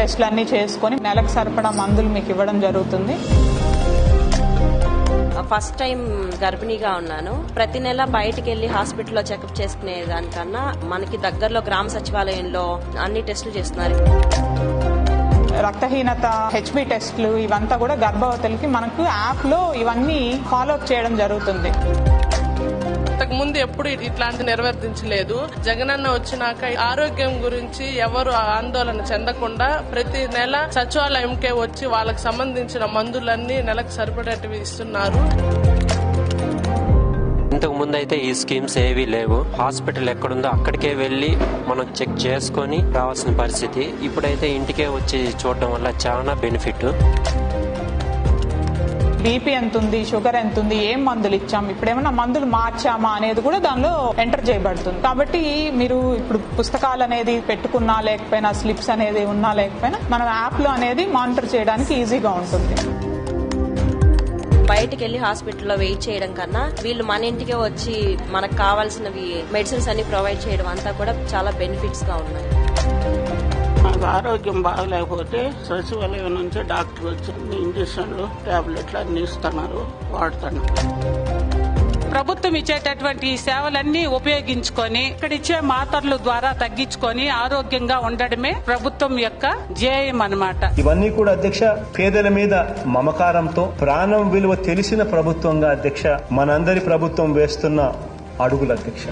టెస్ట్లు అన్ని చేసుకొని నెలకు సరిపడా మందులు మీకు ఇవ్వడం జరుగుతుంది. ఫస్ట్ టైం గర్భిణీగా ఉన్నాను. ప్రతి నెల బయటికి వెళ్ళి హాస్పిటల్లో చెకప్ చేసుకునే దానికన్నా మనకి దగ్గరలో గ్రామ సచివాలయంలో అన్ని టెస్టులు చేస్తున్నారు. రక్తహీనత హెచ్బి టెస్ట్లు ఇవంతా కూడా గర్భవతులకి మనకు యాప్లో ఇవన్నీ ఫాలో అప్ చేయడం జరుగుతుంది. ఇంతకు ముందు ఎప్పుడు ఇట్లాంటి నిర్వర్తించలేదు. జగనన్న వచ్చినాక ఆరోగ్యం గురించి ఎవరు ఆందోళన చెందకుండా ప్రతి నెల సచివాలయంకే వచ్చి వాళ్ళకి సంబంధించిన మందులన్నీ నెలకు సరిపడేటివి ఇస్తున్నారు. ఇంతకు ముందు అయితే ఈ స్కీమ్స్ ఏవీ లేవు. హాస్పిటల్ ఎక్కడుందో అక్కడికే వెళ్ళి మనం చెక్ చేసుకొని రావాల్సిన పరిస్థితి. ఇప్పుడైతే ఇంటికే వచ్చి చూడడం వల్ల చాలా బెనిఫిట్. బీపీ ఎంత ఉంది షుగర్ ఎంత ఉంది ఏం మందులు ఇచ్చాం ఇప్పుడు ఏమైనా మందులు మార్చామా అనేది కూడా దానిలో ఎంటర్ చేయబడుతుంది. కాబట్టి మీరు ఇప్పుడు పుస్తకాలు అనేది పెట్టుకున్నా లేకపోయినా స్లిప్స్ అనేది ఉన్నా లేకపోయినా మనం యాప్లో అనేది మానిటర్ చేయడానికి ఈజీగా ఉంటుంది. బయటికి వెళ్ళి హాస్పిటల్లో వెయిట్ చేయడం కన్నా వీళ్ళు మన ఇంటికే వచ్చి మనకు కావాల్సినవి మెడిసిన్స్ అన్ని ప్రొవైడ్ చేయడం అంతా కూడా చాలా బెనిఫిట్స్గా ఉన్నాయి. ఆరోగ్యం బాగలేకపోతే సచివాలయం నుంచి డాక్టర్ వచ్చి ఇంజక్షన్లు టాబ్లెట్లు అన్ని ఇస్తున్నారు వాడుతున్నారు ప్రభుత్వం ఇచ్చేటటువంటి ఈ సేవలన్నీ ఉపయోగించుకొని ఇక్కడ ఇచ్చే మాత్రల ద్వారా తగ్గించుకొని ఆరోగ్యంగా ఉండడమే ప్రభుత్వం యొక్క ధ్యేయం అన్నమాట. ఇవన్నీ కూడా అధ్యక్ష పేదల మీద మమకారంతో ప్రాణం విలువ తెలిసిన ప్రభుత్వంగా అధ్యక్ష మనందరి ప్రభుత్వం వేస్తున్న అడుగులు అధ్యక్ష.